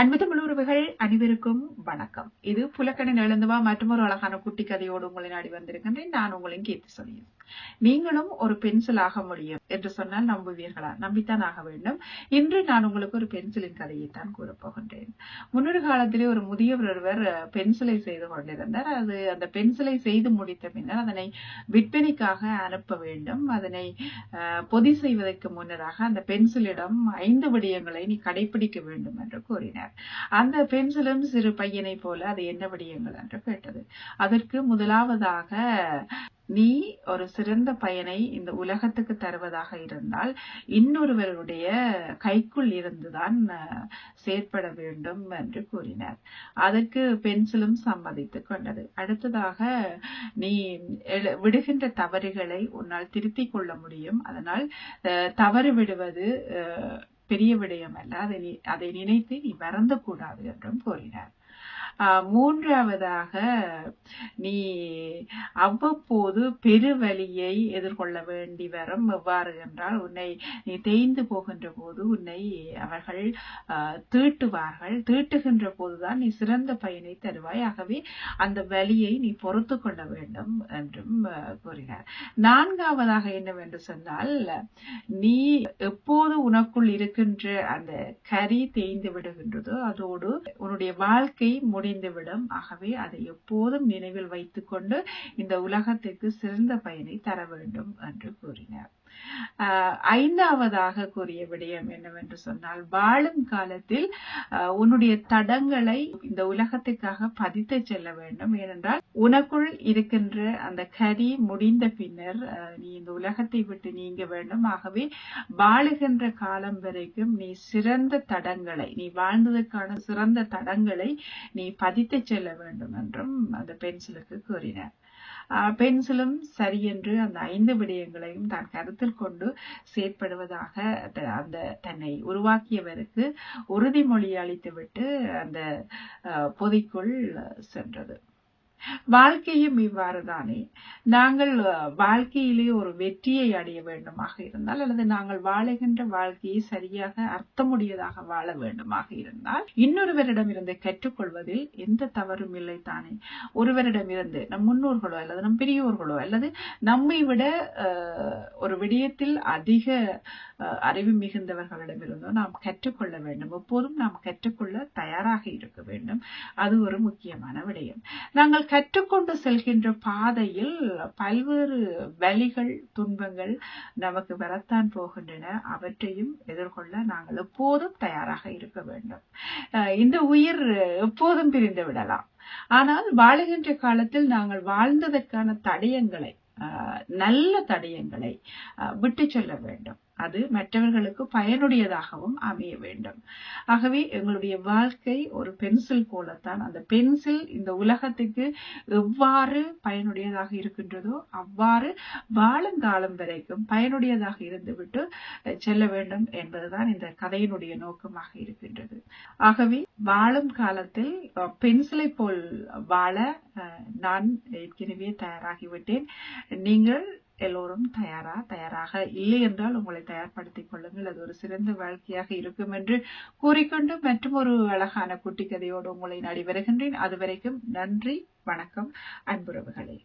அன்பு தமிழ் உறவுகள் அனைவருக்கும் வணக்கம். இது புலக்கணின் எழுந்துவா மற்றொரு அழகான குட்டி கதையோடு உங்களை நாடி வந்திருக்கின்றேன். நான் உங்களின் கீர்த்தி சொல்லியும் நீங்களும் ஒரு பென்சில் ஆக முடியும் என்று சொன்னால் நம்புவீர்களா? நம்பித்தான் ஆக வேண்டும். இன்று நான் உங்களுக்கு ஒரு பென்சிலின் கதையை தான் கூறப்போகின்றேன் முன்னொரு காலத்திலே ஒரு முதியவர் ஒருவர் பென்சிலை செய்து கொண்டிருந்தார். அது அந்த பென்சிலை செய்து முடித்த பின்னர் அதனை விற்பனைக்காக அனுப்ப வேண்டும். அதனை அஹ், பொதி செய்வதற்கு முன்னதாக அந்த பென்சிலிடம் ஐந்து விடயங்களை நீ கடைபிடிக்க வேண்டும் என்று கூறினார். அந்த பென்சிலும் சிறு பையனை போல அது என்ன விடயங்கள் என்று கேட்டது. அதற்கு முதலாவதாக நீ ஒரு சிறந்த பயனை இந்த உலகத்துக்கு தருவதாக இருந்தால் இன்னொருவருடைய கைக்குள் இருந்துதான் செயற்பட வேண்டும் என்று கூறினார். அதற்கு பென்சிலும் சம்மதித்துக் கொண்டது. அடுத்ததாக நீ விடுகின்ற தவறுகளை உன்னால் திருத்திக் கொள்ள முடியும். அதனால் தவறு விடுவது பெரிய விடயம் அல்ல அதை அதை நினைத்து நீ மறந்து கூடாது என்றும் கூறினார். மூன்றாவதாக நீ அவ்வப்போது பெருவலியை எதிர்கொள்ள வேண்டி வரும் எவ்வாறு என்றால் உன்னை நீ தேய்ந்து போகின்ற போது உன்னை அவர்கள் தீட்டுவார்கள். தீட்டுகின்ற போதுதான் நீ சிறந்த பயனை தருவாய். ஆகவே அந்த வலியை நீ பொறுத்து கொள்ள வேண்டும் என்றும் கூறுகிறார் நான்காவதாக என்னவென்று சொன்னால் நீ எப்போது உனக்குள் இருக்கின்ற அந்த கரி தேய்ந்து விடுகின்றதோ அதோடு உன்னுடைய வாழ்க்கை முடிந்துவிடும். ஆகவே அதை எப்போதும் நினைவில் வைத்துக்கொண்டு இந்த உலகத்திற்கு சிறந்த பயனை தர வேண்டும் என்று கூறினார். ஐந்தாவதாக கூறிய விடயம் என்னவென்று சொன்னால் வாழும் காலத்தில் உன்னுடைய தடங்களை இந்த உலகத்துக்காக பதித்து செல்ல வேண்டும். ஏனென்றால் உனக்குள் இருக்கின்ற அந்த கரி முடிந்த பின்னர் நீ இந்த உலகத்தை விட்டு நீங்க வேண்டும். ஆகவே வாழுகின்ற காலம் வரைக்கும் நீ சிறந்த தடங்களை நீ வாழ்ந்ததற்கான சிறந்த தடங்களை நீ பதித்து செல்ல வேண்டும் என்றும் அந்த பென்சிலுக்கு கூறினார். பென்சிலும் சரி என்று அந்த ஐந்து விடயங்களையும் தான் கருத்தில் கொண்டு செயற்படுவதாக த- அந்த தன்னை உருவாக்கியவருக்கு உறுதிமொழி அளித்துவிட்டு அந்த பொதிக்குள் சென்றது. வாழ்க்கையும் இவ்வாறு தானே நாங்கள் வாழ்க்கையிலே ஒரு வெற்றியை அடைய வேண்டுமாக இருந்தால் அல்லது நாங்கள் வாழுகின்ற வாழ்க்கையை சரியாக அர்த்தமுடையதாக வாழ வேண்டுமாக இருந்தால் இன்னொருவரிடமிருந்து கற்றுக்கொள்வதில் எந்த தவறும் இல்லை தானே ஒருவரிடமிருந்து நம் முன்னோர்களோ அல்லது நம் பெரியோர்களோ அல்லது நம்மை விட ஒரு விடயத்தில் அதிக அறிவு மிகுந்தவர்களிடமிருந்தோ நாம் கற்றுக்கொள்ள வேண்டும். எப்போதும் நாம் கற்றுக்கொள்ள தயாராக இருக்க வேண்டும். அது ஒரு முக்கியமான விடயம். நாங்கள் கற்றுக்கொண்டு செல்கின்ற பாதையில் பல்வேறு வலிகள் துன்பங்கள் நமக்கு வரத்தான் போகின்றன. அவற்றையும் எதிர்கொள்ள நாங்கள் எப்போதும் தயாராக இருக்க வேண்டும். அஹ் இந்த உயிர் எப்போதும் பிரிந்து விடலாம். ஆனால் வாழுகின்ற காலத்தில் நாங்கள் வாழ்ந்ததற்கான தடயங்களை நல்ல தடயங்களை விட்டு செல்ல வேண்டும். அது மற்றவர்களுக்கு பயனுடையதாகவும் அமைய வேண்டும். ஆகவே எங்களுடைய வாழ்க்கை ஒரு பென்சில் போலத்தான். அந்த பென்சில் இந்த உலகத்துக்கு எவ்வாறு பயனுடையதாக இருக்கின்றதோ அவ்வாறு வாழும் காலம் வரைக்கும் பயனுடையதாக இருந்துவிட்டு செல்ல வேண்டும் என்பதுதான் இந்த கதையினுடைய நோக்கமாக இருக்கின்றது. ஆகவே வாழும் காலத்தில் பென்சிலை போல் வாழ நான் ஏற்கனவே தயாராகிவிட்டேன். நீங்கள் எல்லோரும் தயாரா தயாராக இல்லை என்றால் உங்களை தயார்படுத்திக் கொள்ளுங்கள். அது ஒரு சிறந்த வாழ்க்கையாக இருக்கும் என்று கூறிக்கொண்டு மற்றும் ஒரு அழகான குட்டி கதையோடு உங்களை நாடி வருகின்றேன். அதுவரைக்கும் நன்றி வணக்கம் அன்புறவுகளே.